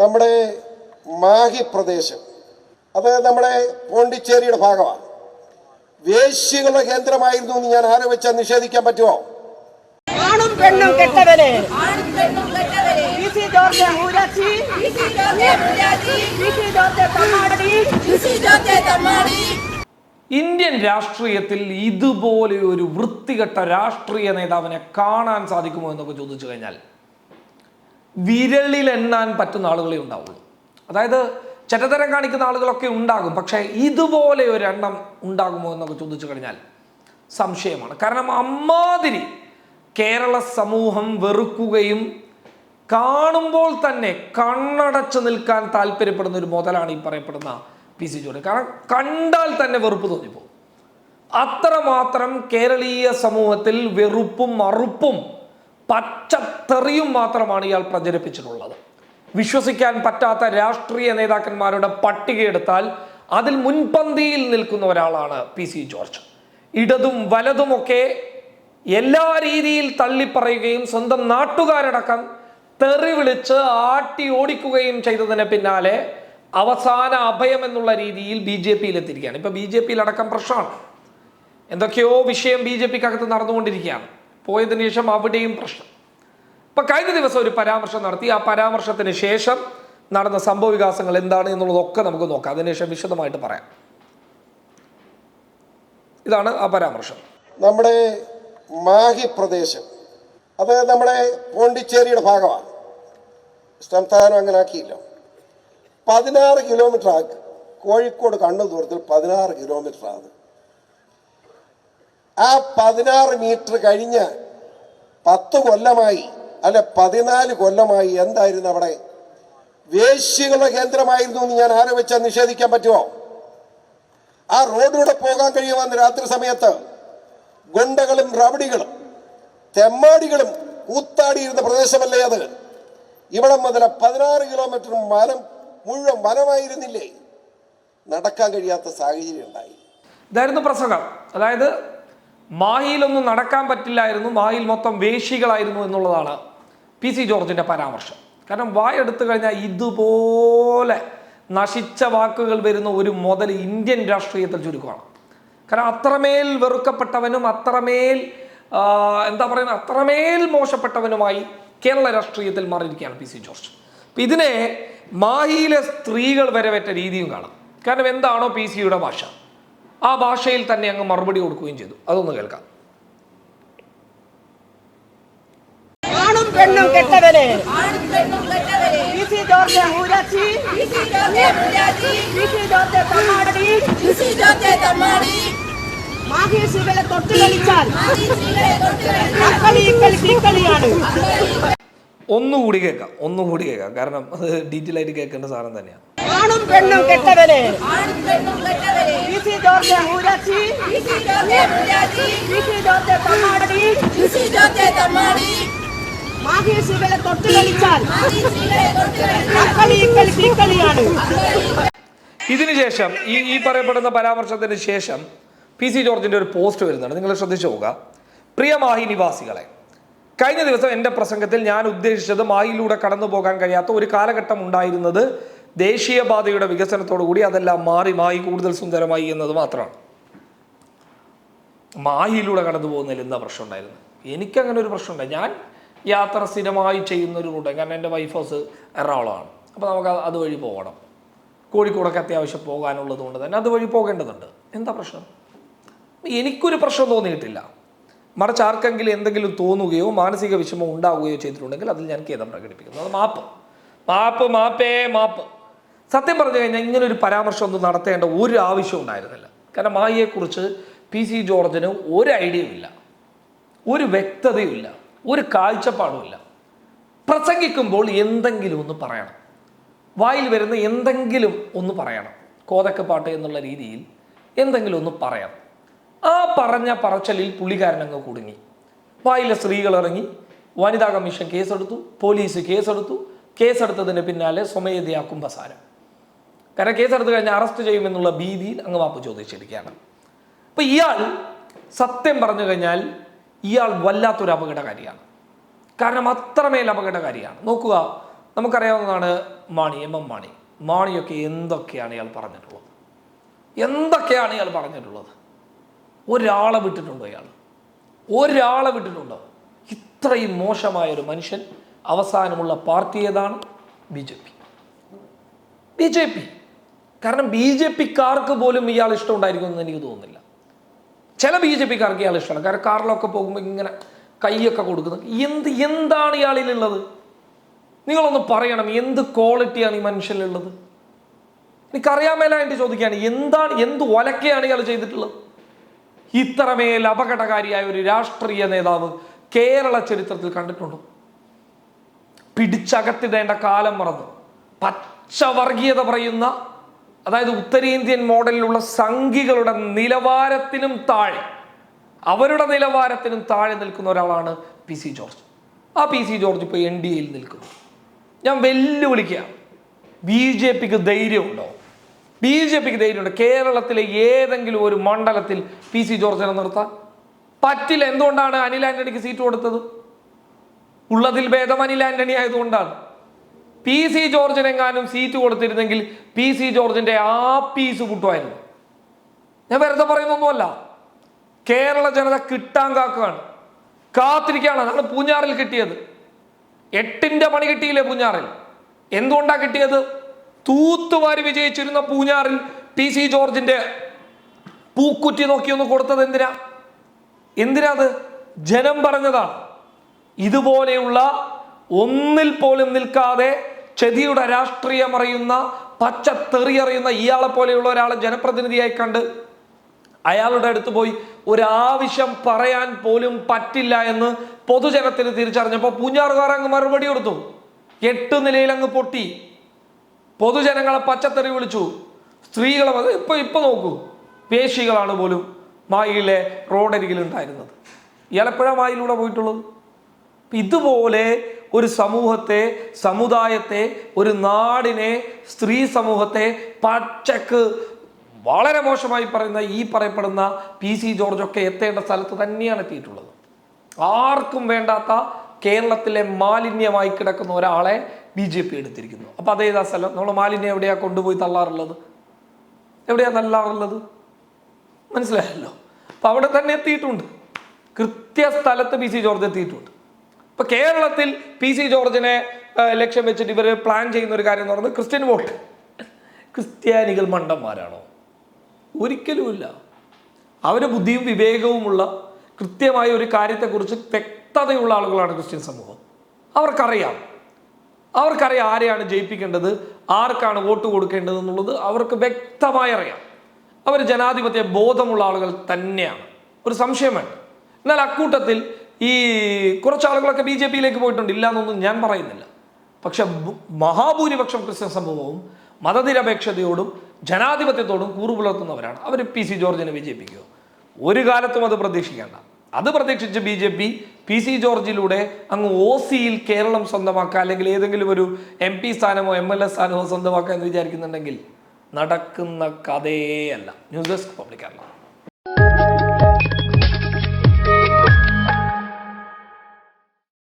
നമ്മുടെ മാഹി പ്രദേശം. അത് നമ്മുടെ പോണ്ടിച്ചേരിയുടെ ഭാഗമാണ്. വേശ്യകളുടെ കേന്ദ്രമായിരുന്നു എന്ന് ഞാൻ ആരോപിച്ചാൽ നിഷേധിക്കാൻ പറ്റുമോ? ആണും പെണ്ണും കെട്ടവരെ. ആണും പെണ്ണും കെട്ടവരെ. പി സി ജോർജ് ഊരാച്ചി പി സി ജോർജ് മുരാജി പി സി ജോർജ് തമ്മാടി. പി സി ജോർജ് തമ്മാടി. ഇന്ത്യൻ രാഷ്ട്രീയത്തിൽ ഇതുപോലെ ഒരു വൃത്തികെട്ട രാഷ്ട്രീയ നേതാവിനെ കാണാൻ സാധിക്കുമോ എന്നൊക്കെ ചോദിച്ചു കഴിഞ്ഞാൽ വിരലിൽ എണ്ണാൻ പറ്റുന്ന ആളുകളെ ഉണ്ടാവുള്ളൂ. അതായത് ചെറ്റത്തരം കാണിക്കുന്ന ആളുകളൊക്കെ ഉണ്ടാകും പക്ഷേ ഇതുപോലെ ഒരു എണ്ണം ഉണ്ടാകുമോ എന്നൊക്കെ ചോദിച്ചു കഴിഞ്ഞാൽ സംശയമാണ്. കാരണം അമ്മാതിരി കേരള സമൂഹം വെറുക്കുകയും കാണുമ്പോൾ തന്നെ കണ്ണടച്ചു നിൽക്കാൻ താല്പര്യപ്പെടുന്ന ഒരു മുതലാണ് ഈ പറയപ്പെടുന്ന പി സി ജോർജ്. കാരണം കണ്ടാൽ തന്നെ വെറുപ്പ് തോന്നിപ്പോകും. അത്രമാത്രം കേരളീയ സമൂഹത്തിൽ വെറുപ്പും മറുപ്പും പച്ചത്തെറിയും മാത്രമാണ് ഇയാൾ പ്രചരിപ്പിച്ചിട്ടുള്ളത്. വിശ്വസിക്കാൻ പറ്റാത്ത രാഷ്ട്രീയ നേതാക്കന്മാരുടെ പട്ടികയെടുത്താൽ അതിൽ മുൻപന്തിയിൽ നിൽക്കുന്ന ഒരാളാണ് പി സി ജോർജ്. ഇടതും വലതുമൊക്കെ എല്ലാ രീതിയിൽ തള്ളിപ്പറയുകയും സ്വന്തം നാട്ടുകാരടക്കം തെറി വിളിച്ച് ആട്ടി ഓടിക്കുകയും ചെയ്തതിന് പിന്നാലെ അവസാന അഭയം എന്നുള്ള രീതിയിൽ ബി ജെ പിയിൽ എത്തിയിരിക്കുകയാണ്. ഇപ്പൊ ബി ജെ പിയിൽ അടക്കം പ്രശ്നമാണ്. എന്തൊക്കെയോ വിഷയം ബി ജെ പിക്കകത്ത് നടന്നുകൊണ്ടിരിക്കുകയാണ്. പോയതിനു ശേഷം അവിടെയും പ്രശ്നം. ഇപ്പൊ കഴിഞ്ഞ ദിവസം ഒരു പരാമർശം നടത്തി. ആ പരാമർശത്തിന് ശേഷം നടന്ന സംഭവ വികാസങ്ങൾ എന്താണ് എന്നുള്ളതൊക്കെ നമുക്ക് നോക്കാം. അതിനുശേഷം വിശദമായിട്ട് പറയാം. ഇതാണ് ആ പരാമർശം. നമ്മുടെ മാഹി പ്രദേശം അത് നമ്മുടെ പോണ്ടിച്ചേരിയുടെ ഭാഗമാണ്. സംസ്ഥാനം അങ്ങനെ ആക്കിയില്ല പതിനാറ് കിലോമീറ്റർ ആക്കി കോഴിക്കോട് കണ്ണൂർ ദൂരത്തിൽ പതിനാറ് കിലോമീറ്റർ ആണ്. ആ പതിനാറ് മീറ്റർ കഴിഞ്ഞ് പത്ത് കൊല്ലമായി അല്ല പതിനാല് കൊല്ലമായി എന്തായിരുന്നു അവിടെ? വേശ്യകളുടെ കേന്ദ്രമായിരുന്നു എന്ന് ഞാൻ ആരോപിച്ചാൽ നിഷേധിക്കാൻ പറ്റുമോ? ആ റോഡിലൂടെ പോകാൻ കഴിയുമെന്ന് രാത്രി സമയത്ത് ഗുണ്ടകളും റവടികളും തെമ്മാടികളും കൂത്താടിയിരുന്ന പ്രദേശമല്ലേ അത്? ഇവിടെ മുതൽ പതിനാറ് കിലോമീറ്റർ വനം മുഴുവൻ വനമായിരുന്നില്ലേ? നടക്കാൻ കഴിയാത്ത സാഹചര്യം ഉണ്ടായി. ഇതായിരുന്നു പ്രസംഗം. അതായത് മാഹിയിലൊന്നും നടക്കാൻ പറ്റില്ലായിരുന്നു മാഹിയിൽ മൊത്തം വേശികളായിരുന്നു എന്നുള്ളതാണ്. പി സി ജോർജിന്റെ പരാമർശം. കാരണം വായെടുത്തു കഴിഞ്ഞാൽ ഇതുപോലെ നശിച്ച വാക്കുകൾ വരുന്ന ഒരു മുതൽ ഇന്ത്യൻ രാഷ്ട്രീയത്തിൽ ചുരുക്കമാണ്. കാരണം അത്രമേൽ വെറുക്കപ്പെട്ടവനും അത്രമേൽ എന്താ പറയുന്നത് അത്രമേൽ മോശപ്പെട്ടവനുമായി കേരള രാഷ്ട്രീയത്തിൽ മാറിയിരിക്കുകയാണ് പി സി ജോർജ്. അപ്പം ഇതിനെ മാഹിയിലെ സ്ത്രീകൾ വരവേറ്റ രീതിയും കാണാം. കാരണം എന്താണോ പി സിയുടെ ഭാഷ. ആ ഭാഷയിൽ തന്നെ അങ്ങ് മറുപടി കൊടുക്കുകയും ചെയ്തു. അതൊന്ന് കേൾക്കാം ആണും പെണ്ണും കെട്ടവരെ. പി സി ജോർജ് ഊരാച്ചി പി സി ജോർജ് തമ്മാടി. തൊട്ട് കളിച്ചാൽ ഒന്നുകൂടി കേൾക്കാം ഒന്നുകൂടി കേൾക്കാം. കാരണം അത് ഡീറ്റെയിൽ ആയിട്ട് കേൾക്കേണ്ട സാധനം തന്നെയാണ് ആണും പെണ്ണും കെട്ടവരെ. ആണും പെണ്ണും കെട്ടവരെ. പി സി ജോർജ് ഊരാച്ചി പി സി ജോർജ് മുരാജി പി സി ജോർജ് തമ്മാടി. പി സി ജോർജ് തമ്മാടി. മാഹി ശിവലെ തൊട്ട് കളിച്ചാൽ അക്കളി ഇതിനുശേഷം ഈ ഈ പറയപ്പെടുന്ന പരാമർശത്തിന് ശേഷം പി സി ജോർജിന്റെ ഒരു പോസ്റ്റ് വരുന്നുണ്ട്. നിങ്ങൾ ശ്രദ്ധിച്ചു പോവുക. പ്രിയ മാഹി നിവാസികളെ കഴിഞ്ഞ ദിവസം എന്റെ പ്രസംഗത്തിൽ ഞാൻ ഉദ്ദേശിച്ചത് മാഹിയിലൂടെ കടന്നു പോകാൻ കഴിയാത്ത ഒരു കാലഘട്ടം ഉണ്ടായിരുന്നത് ദേശീയപാതയുടെ വികസനത്തോടു കൂടി അതെല്ലാം മാറി മാഹി കൂടുതൽ സുന്ദരമായി എന്നത് മാത്രമാണ്. മാഹിയിലൂടെ കടന്നു പോകുന്നതിൽ എന്താ പ്രശ്നം ഉണ്ടായിരുന്നു എനിക്കങ്ങനെ ഒരു പ്രശ്നമുണ്ടായി ഞാൻ യാത്ര സ്ഥിരമായി ചെയ്യുന്ന ഒരു റൂട്ടാണ് കാരണം എന്റെ വൈഫ് ഹൗസ് എറണാകുളമാണ്. അപ്പോൾ നമുക്ക് അതുവഴി പോകണം. കോഴിക്കോടൊക്കെ അത്യാവശ്യം പോകാനുള്ളത് കൊണ്ട് തന്നെ അതുവഴി പോകേണ്ടതുണ്ട്. എന്താ പ്രശ്നം? എനിക്കൊരു പ്രശ്നം തോന്നിയിട്ടില്ല. മറിച്ച് ആർക്കെങ്കിലും എന്തെങ്കിലും തോന്നുകയോ മാനസിക വിഷമം ഉണ്ടാവുകയോ ചെയ്തിട്ടുണ്ടെങ്കിൽ അതിൽ ഞാൻ ഖേദം പ്രകടിപ്പിക്കുന്നു. അത് മാപ്പ്. മാപ്പ് മാപ്പേ മാപ്പ്. സത്യം പറഞ്ഞു കഴിഞ്ഞാൽ ഇങ്ങനൊരു പരാമർശം ഒന്നും നടത്തേണ്ട ഒരു ആവശ്യം ഉണ്ടായിരുന്നില്ല. കാരണം മായിയെക്കുറിച്ച് പി സി ജോർജിന് ഒരു ഐഡിയയും ഇല്ല. ഒരു വ്യക്തതയുമില്ല ഒരു കാഴ്ചപ്പാടുമില്ല. പ്രസംഗിക്കുമ്പോൾ എന്തെങ്കിലും ഒന്ന് പറയണം. വായിൽ വരുന്ന എന്തെങ്കിലും ഒന്ന് പറയണം. കോതക്കപ്പാട്ട് എന്നുള്ള രീതിയിൽ എന്തെങ്കിലും ഒന്ന് പറയാം ആ പറഞ്ഞ പറച്ചലിൽ പുള്ളിക്കാരനങ്ങ് കുടുങ്ങി. വായിലെ സ്ത്രീകൾ ഇറങ്ങി വനിതാ കമ്മീഷൻ കേസെടുത്തു പോലീസ് കേസെടുത്തു. കേസെടുത്തതിന് പിന്നാലെ സ്വമേധയാ കുംഭസാരം കാരണം കേസെടുത്ത് കഴിഞ്ഞാൽ അറസ്റ്റ് ചെയ്യുമെന്നുള്ള ഭീതിയിൽ അങ്ങ് വാപ്പ് ചോദിച്ചിരിക്കുകയാണ്. അപ്പം ഇയാൾ സത്യം പറഞ്ഞു കഴിഞ്ഞാൽ ഇയാൾ വല്ലാത്തൊരു അപകടകാരിയാണ്. കാരണം അത്രമേൽ അപകടകാരിയാണ്. നോക്കുക നമുക്കറിയാവുന്നതാണ് മാണി എം എം മാണി. മാണിയൊക്കെ എന്തൊക്കെയാണ് ഇയാൾ പറഞ്ഞിട്ടുള്ളത്? എന്തൊക്കെയാണ് ഇയാൾ പറഞ്ഞിട്ടുള്ളത്? ഒരാളെ വിട്ടിട്ടുണ്ടോ ഇയാൾ? ഒരാളെ വിട്ടിട്ടുണ്ടോ? ഇത്രയും മോശമായ ഒരു മനുഷ്യൻ അവസാനമുള്ള പാർട്ടി ഏതാണ്? B J P. B J P. കാരണം ബി ജെ പിക്കാർക്ക് പോലും ഇയാൾ ഇഷ്ടമുണ്ടായിരിക്കുമെന്ന് എനിക്ക് തോന്നുന്നില്ല. ചില ബി ജെ പിക്കാർക്ക് ഇയാൾ ഇഷ്ടമാണ്. കാരണം കാറിലൊക്കെ പോകുമ്പോൾ ഇങ്ങനെ കൈയൊക്കെ കൊടുക്കുന്നു. എന്ത് എന്താണ് ഇയാളിലുള്ളത് നിങ്ങളൊന്ന് പറയണം എന്ത് ക്വാളിറ്റിയാണ് ഈ മനുഷ്യനിലുള്ളത്? എനിക്കറിയാൻ മേലായിട്ട് ചോദിക്കുകയാണ് എന്താണ് എന്ത് ഒലക്കെയാണ് ഇയാൾ ചെയ്തിട്ടുള്ളത്? ഇത്രമേൽ അപകടകാരിയായ ഒരു രാഷ്ട്രീയ നേതാവ് കേരള ചരിത്രത്തിൽ കണ്ടിട്ടുണ്ടോ? പിടിച്ചകത്തിടേണ്ട കാലം മറന്നു. പച്ചവർഗീയത പറയുന്ന അതായത് ഉത്തരേന്ത്യൻ മോഡലിലുള്ള സംഘികളുടെ നിലവാരത്തിനും താഴെ അവരുടെ നിലവാരത്തിനും താഴെ നിൽക്കുന്ന ഒരാളാണ് പി സി ജോർജ്. ആ പി സി ജോർജ് ഇപ്പോൾ എൻ ഡി എയിൽ നിൽക്കുന്നു. ഞാൻ വെല്ലുവിളിക്കുക ബി ജെ പിക്ക് ധൈര്യമുണ്ടോ? ബി ജെ പിക്ക് ധൈര്യമുണ്ടോ? കേരളത്തിലെ ഏതെങ്കിലും ഒരു മണ്ഡലത്തിൽ പി സി ജോർജിനെ നിർത്താൻ? പറ്റില്ല. എന്തുകൊണ്ടാണ് അനിൽ ആന്റണിക്ക് സീറ്റ് കൊടുത്തത്? ഉള്ളതിൽ ഭേദം അനിൽ ആന്റണി ആയതുകൊണ്ടാണ്. പി സി ജോർജിനെങ്ങാനും സീറ്റ് കൊടുത്തിരുന്നെങ്കിൽ പി സി ജോർജിന്റെ ആ പീസ് കൂട്ടുമായിരുന്നു. ഞാൻ വെറുതെ പറയുന്നൊന്നുമല്ല. കേരള ജനത കിട്ടാൻ കാക്കുകയാണ്. കാത്തിരിക്കുകയാണ്. അതാണ് പൂഞ്ഞാറിൽ കിട്ടിയത്. എട്ടിന്റെ പണി കിട്ടിയില്ലേ പൂഞ്ഞാറിൽ? എന്തുകൊണ്ടാ കിട്ടിയത്? തൂത്തുവാരി വിജയിച്ചിരുന്ന പൂഞ്ഞാറിൽ പി സി ജോർജിന്റെ പൂക്കുറ്റി നോക്കി ഒന്ന് കൊടുത്തത് എന്തിനാ? എന്തിനാ അത്? ജനം പറഞ്ഞതാണ്. ഇതുപോലെയുള്ള ഒന്നിൽ പോലും നിൽക്കാതെ ചെതിയുടെ രാഷ്ട്രീയം അറിയുന്ന പച്ച തെറിയറിയുന്ന ഇയാളെ പോലെയുള്ള ഒരാളെ ജനപ്രതിനിധിയായി കണ്ട് അയാളുടെ അടുത്ത് പോയി ഒരാവശ്യം പറയാൻ പോലും പറ്റില്ല എന്ന് പൊതുജനത്തിന് തിരിച്ചറിഞ്ഞപ്പോൾ പൂഞ്ഞാറുകാർ അങ്ങ് മറുപടി കൊടുത്തു. എട്ട് നിലയിൽ അങ്ങ് പൊട്ടി. പൊതുജനങ്ങളെ പച്ചത്തെറി വിളിച്ചു. സ്ത്രീകളെ ഇപ്പൊ ഇപ്പൊ നോക്കൂ. പേശികളാണ് പോലും മായിലെ റോഡരികിൽ ഉണ്ടായിരുന്നത് ഇയാളെപ്പോഴാണ് മായിലൂടെ പോയിട്ടുള്ളത്? ഇതുപോലെ ഒരു സമൂഹത്തെ സമുദായത്തെ ഒരു നാടിനെ സ്ത്രീ സമൂഹത്തെ പച്ചക്ക് വളരെ മോശമായി പറയുന്ന ഈ പറയപ്പെടുന്ന പി സി ജോർജൊക്കെ എത്തേണ്ട സ്ഥലത്ത് തന്നെയാണ് എത്തിയിട്ടുള്ളത്. ആർക്കും വേണ്ടാത്ത കേരളത്തിലെ മാലിന്യമായി കിടക്കുന്ന ഒരാളെ ബി ജെ പി എടുത്തിരിക്കുന്നു. അപ്പൊ അതേതാ സ്ഥലം. നമ്മൾ മാലിന്യം എവിടെയാ കൊണ്ടുപോയി തള്ളാറുള്ളത്? എവിടെയാ തള്ളാറുള്ളത്? മനസ്സിലായല്ലോ? അപ്പൊ അവിടെ തന്നെ എത്തിയിട്ടുണ്ട്. കൃത്യ സ്ഥലത്ത് പി സി ജോർജ് എത്തിയിട്ടുണ്ട്. ഇപ്പൊ കേരളത്തിൽ പി സി ജോർജിനെ ലക്ഷ്യം വെച്ചിട്ട് ഇവർ പ്ലാൻ ചെയ്യുന്ന ഒരു കാര്യം എന്ന് പറയുന്നത് ക്രിസ്ത്യൻ വോട്ട്. ക്രിസ്ത്യാനികൾ മണ്ടന്മാരാണോ? ഒരിക്കലുമില്ല അവർ ബുദ്ധിയും വിവേകവുമുള്ള കൃത്യമായ ഒരു കാര്യത്തെക്കുറിച്ച് വ്യക്തതയുള്ള ആളുകളാണ് ക്രിസ്ത്യൻ സമൂഹം. അവർക്കറിയാം. അവർക്കറിയാം ആരെയാണ് ജയിപ്പിക്കേണ്ടത് ആർക്കാണ് വോട്ട് കൊടുക്കേണ്ടത് എന്നുള്ളത് അവർക്ക് വ്യക്തമായി അറിയാം. അവർ ജനാധിപത്യ ബോധമുള്ള ആളുകൾ തന്നെയാണ്. ഒരു സംശയം വേണ്ട. എന്നാൽ അക്കൂട്ടത്തിൽ ഈ കുറച്ച് ആളുകളൊക്കെ ബി ജെ പിയിലേക്ക് പോയിട്ടുണ്ട്. ഇല്ല എന്നൊന്നും ഞാൻ പറയുന്നില്ല. പക്ഷെ മഹാഭൂരിപക്ഷം ക്രിസ്ത്യൻ സമൂഹവും മതനിരപേക്ഷതയോടും ജനാധിപത്യത്തോടും കൂറു പുലർത്തുന്നവരാണ്. അവർ പി സി ജോർജിനെ വിജയിപ്പിക്കുക ഒരു കാലത്തും അത് പ്രതീക്ഷിക്കേണ്ട. അത് പ്രതീക്ഷിച്ച് B J P P C ജോർജിലൂടെ അങ്ങ് ഒ സിയിൽ കേരളം സ്വന്തമാക്കുക അല്ലെങ്കിൽ ഏതെങ്കിലും ഒരു എം പി സ്ഥാനമോ എം എൽ എ സ്ഥാനമോ സ്വന്തമാക്കുക എന്ന് വിചാരിക്കുന്നുണ്ടെങ്കിൽ നടക്കുന്ന കഥയേ അല്ല. News desk public